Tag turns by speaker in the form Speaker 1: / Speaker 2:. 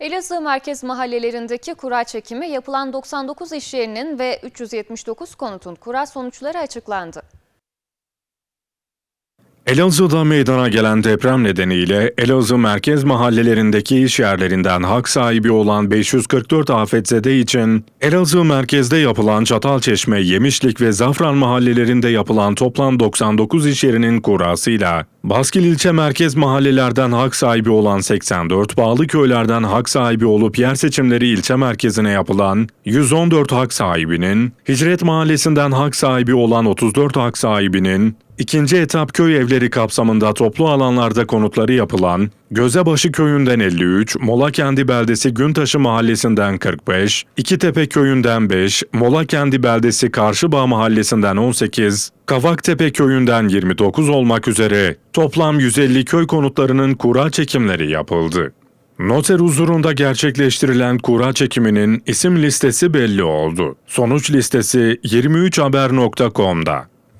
Speaker 1: Elazığ merkez mahallelerindeki kura çekimi yapılan 99 iş yerinin ve 379 konutun kura sonuçları açıklandı.
Speaker 2: Elazığ'da meydana gelen deprem nedeniyle Elazığ merkez mahallelerindeki iş yerlerinden hak sahibi olan 544 afetzede için Elazığ merkezde yapılan Çatalçeşme, Yemişlik ve Zafran mahallelerinde yapılan toplam 99 iş yerinin kurasıyla Baskil ilçe merkez mahallelerden hak sahibi olan 84, bağlı köylerden hak sahibi olup yer seçimleri ilçe merkezine yapılan 114 hak sahibinin, Hicret mahallesinden hak sahibi olan 34 hak sahibinin, İkinci etap köy evleri kapsamında toplu alanlarda konutları yapılan Gözebaşı köyünden 53, Molakendi beldesi Güntaşı mahallesinden 45, İkitepe köyünden 5, Molakendi beldesi Karşıbağ mahallesinden 18, Kavaktepe köyünden 29 olmak üzere toplam 150 köy konutlarının kura çekimleri yapıldı. Noter huzurunda gerçekleştirilen kura çekiminin isim listesi belli oldu. Sonuç listesi 23haber.com'da.